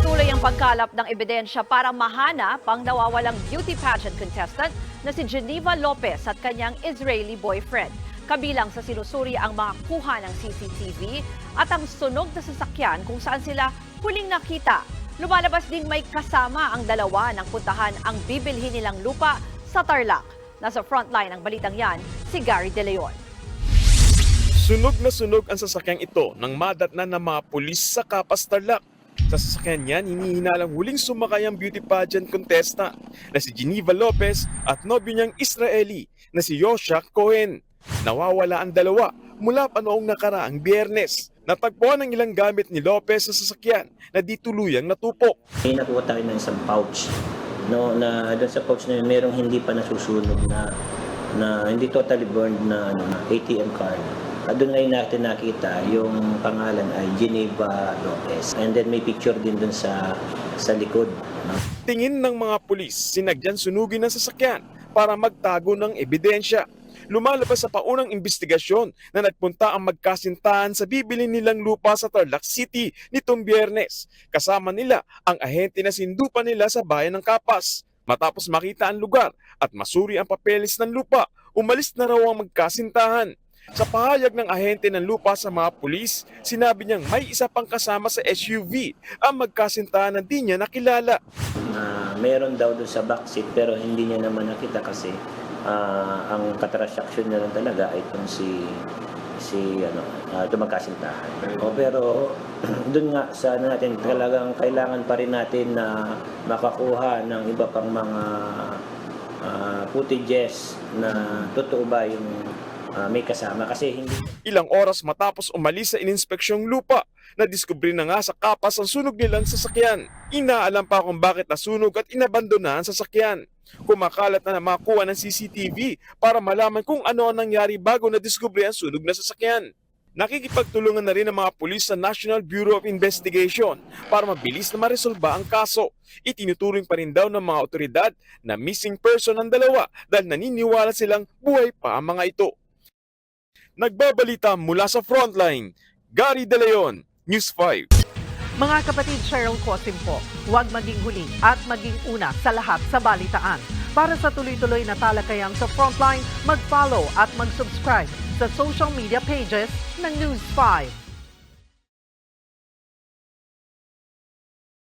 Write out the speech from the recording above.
Patuloy ang pagkalap ng ebidensya para mahanap ang nawawalang beauty pageant contestant na si Geneva Lopez at kanyang Israeli boyfriend. Kabilang sa sinusuri ang mga kuha ng CCTV at ang sunog na sasakyan kung saan sila huling nakita. Lumalabas ding may kasama ang dalawa ng puntahan ang bibilhin nilang lupa sa Tarlac. Nasa frontline ng balitang yan, si Gary De Leon. Sunog na sunog ang sasakyang ito nang madatnan ng mga pulis sa Kapas Tarlac. Sa sasakyan niyan, hinihinalang huling sumakay ang beauty pageant contestant na si Geneva Lopez at nobyo niyang Israeli na si Yoshak Cohen. Nawawala ang dalawa mula pa noong nakaraang biyernes. Natagpuan ang ilang gamit ni Lopez sa sasakyan na di tuluyang natupok. May nakuha tayo ng isang pouch. No, na doon sa pouch na yun, merong hindi pa nasusunog na na hindi totally burned na ano, ATM card. At doon ngayon natin nakita yung pangalan ay Geneva Lopez. And then may picture din doon sa sa likod. No? Tingin ng mga pulis, sinagyan sunugin ang sasakyan para magtago ng ebidensya. Lumalabas sa paunang investigasyon na nagpunta ang magkasintahan sa bibili nilang lupa sa Tarlac City nitong biyernes. Kasama nila ang ahente na sindupa nila sa bayan ng Kapas. Matapos makita ang lugar at masuri ang papeles ng lupa, umalis na raw ang magkasintahan. Sa pahayag ng ahente ng lupa sa mga pulis, sinabi niyang may isa pang kasama sa SUV ang magkasintahan na di niya nakilala. na meron daw doon sa backseat pero hindi niya naman nakita kasi ah, ang katransaksyon niya lang talaga ay itong si si ano uh, magkasintahan. O pero doon nga sa ano natin talagang kailangan pa rin natin na makakuha ng iba pang mga ah, footages na totoo ba yung ah, may kasama kasi hindi Ilang oras matapos umalis sa ininspeksyong lupa, nadiskubre na nga sa kapas ang sunog nilang sasakyan. Inaalam pa kung bakit nasunog at inabandona ang sasakyan. Kumakalat na na makuha ng CCTV para malaman kung ano ang nangyari bago nadiskubre ang sunog na sasakyan. Nakikipagtulungan na rin ang mga pulis sa National Bureau of Investigation para mabilis na maresolba ang kaso. Itinuturing pa rin daw ng mga otoridad na missing person ang dalawa dahil naniniwala silang buhay pa ang mga ito. Nagbabalita mula sa frontline, Gary De Leon, News 5. Mga kapatid Cheryl Cosim po, huwag maging huli at maging una sa lahat sa balitaan. Para sa tuloy-tuloy na talakayan sa Frontline, mag-follow at mag-subscribe sa social media pages ng News 5.